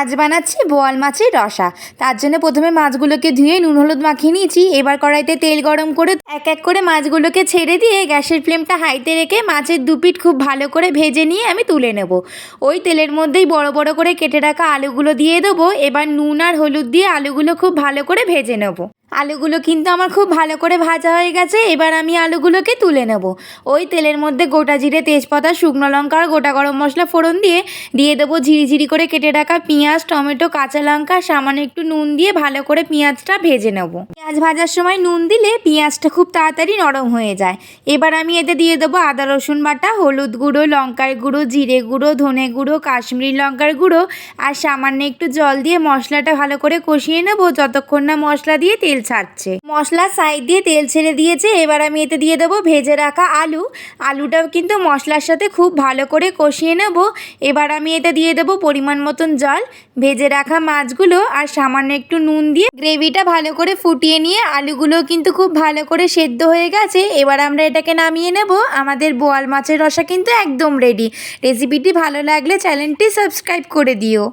আজ বানাচ্ছি বোয়াল মাছের রসা। তার জন্য প্রথমে মাছগুলোকে ধুয়ে নুন, হলুদ মাখিয়ে নিয়েছি। এবার কড়াইতে তেল গরম করে এক এক করে মাছগুলোকে ছেড়ে দিয়ে গ্যাসের ফ্লেমটা হাইতে রেখে মাছের দুপিট খুব ভালো করে ভেজে নিয়ে আমি তুলে নেব। ওই তেলের মধ্যেই বড় বড় করে কেটে রাখা আলুগুলো দিয়ে দেবো। এবার নুন আর হলুদ দিয়ে আলুগুলো খুব ভালো করে ভেজে নেব। আলুগুলো কিন্তু আমার খুব ভালো করে ভাজা হয়ে গেছে, এবার আমি আলুগুলোকে তুলে নেব। ওই তেলের মধ্যে গোটা জিরে, তেজপাতা, শুকনো লঙ্কা আর গোটা গরম মশলা ফোড়ন দিয়ে দিয়ে দেবো ঝিরিঝিরি করে কেটে রাখা পেঁয়াজ, টমেটো, কাঁচা লঙ্কা, সামান্য একটু নুন দিয়ে ভালো করে পেঁয়াজটা ভেজে নেব। পেঁয়াজ ভাজার সময় নুন দিলে পেঁয়াজটা খুব তাড়াতাড়ি নরম হয়ে যায়। এবার আমি এতে দিয়ে দেবো আদা, রসুন বাটা, হলুদ গুঁড়ো, লঙ্কার গুঁড়ো, জিরে গুঁড়ো, ধনে গুঁড়ো, কাশ্মীরি লঙ্কার গুঁড়ো, আর সামান্য একটু জল দিয়ে মশলাটা ভালো করে কষিয়ে নেব। যতক্ষণ না মশলা দিয়ে তেল ছাড়ছে। মশলা সাইড দিয়ে তেল ছেড়ে দিয়েছে, এবার আমি এতে দিয়ে দেবো ভেজে রাখা আলু। আলুটাও কিন্তু মশলার সাথে খুব ভালো করে কষিয়ে নেব। এবার আমি এতে দিয়ে দেবো পরিমাণ মতন জল। ভেজে রাখা মাছগুলো আর সামান্য একটু নুন দিয়ে গ্রেভিটা ভালো করে ফুটিয়ে নিয়ে আলুগুলো কিন্তু খুব ভালো করে সেদ্ধ হয়ে গেছে। এবার আমরা এটাকে নামিয়ে নেব। আমাদের বোয়াল মাছের রসা কিন্তু একদম রেডি রেসিপিটি ভালো লাগলে চ্যানেলটি সাবস্ক্রাইব করে দিও।